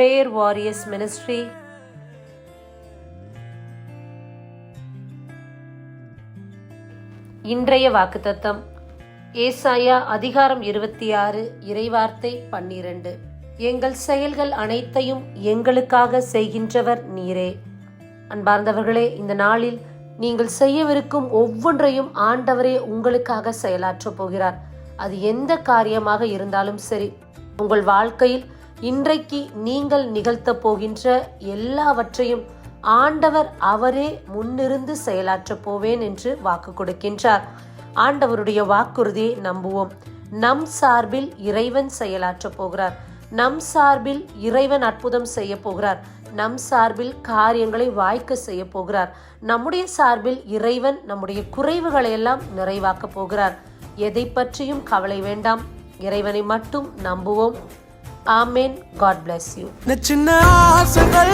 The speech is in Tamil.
வாரியர்ஸ் மினிஸ்ட்ரி இன்றைய வாக்குத்தத்தம். ஏசாயா அதிகாரம் இருபத்தி ஆறு இறைவார்த்தை பன்னிரண்டு. எங்கள் செயல்கள் அனைத்தையும் எங்களுக்காக செய்கின்றவர் நீரே. அன்பார்ந்தவர்களே இந்த நாளில் நீங்கள் செய்யவிருக்கும் ஒவ்வொன்றையும் ஆண்டவரே உங்களுக்காக செயலாற்றப் போகிறார். அது எந்த காரியமாக இருந்தாலும் சரி உங்கள் வாழ்க்கையில் இன்றைக்கு நீங்கள் நிகழ்த்தப் போகின்ற எல்லாவற்றையும் ஆண்டவர் அவரே முன்னிருந்து செயலாற்றப் போவேன் என்று வாக்கு கொடுக்கின்றார். ஆண்டவருடைய வாக்குறுதியை நம்புவோம். நம் சார்பில் இறைவன் செயலாற்றப் போகிறார். நம் சார்பில் இறைவன் அற்புதம் செய்ய போகிறார். நம் சார்பில் காரியங்களை வாய்க்க செய்ய போகிறார். நம்முடைய சார்பில் இறைவன் நம்முடைய குறைவுகளை எல்லாம் நிறைவாக்க போகிறார். எதை பற்றியும் கவலை வேண்டாம். இறைவனை மட்டும் நம்புவோம். ஆமேன் காட் bless யூ சின்ன ஆசைகள்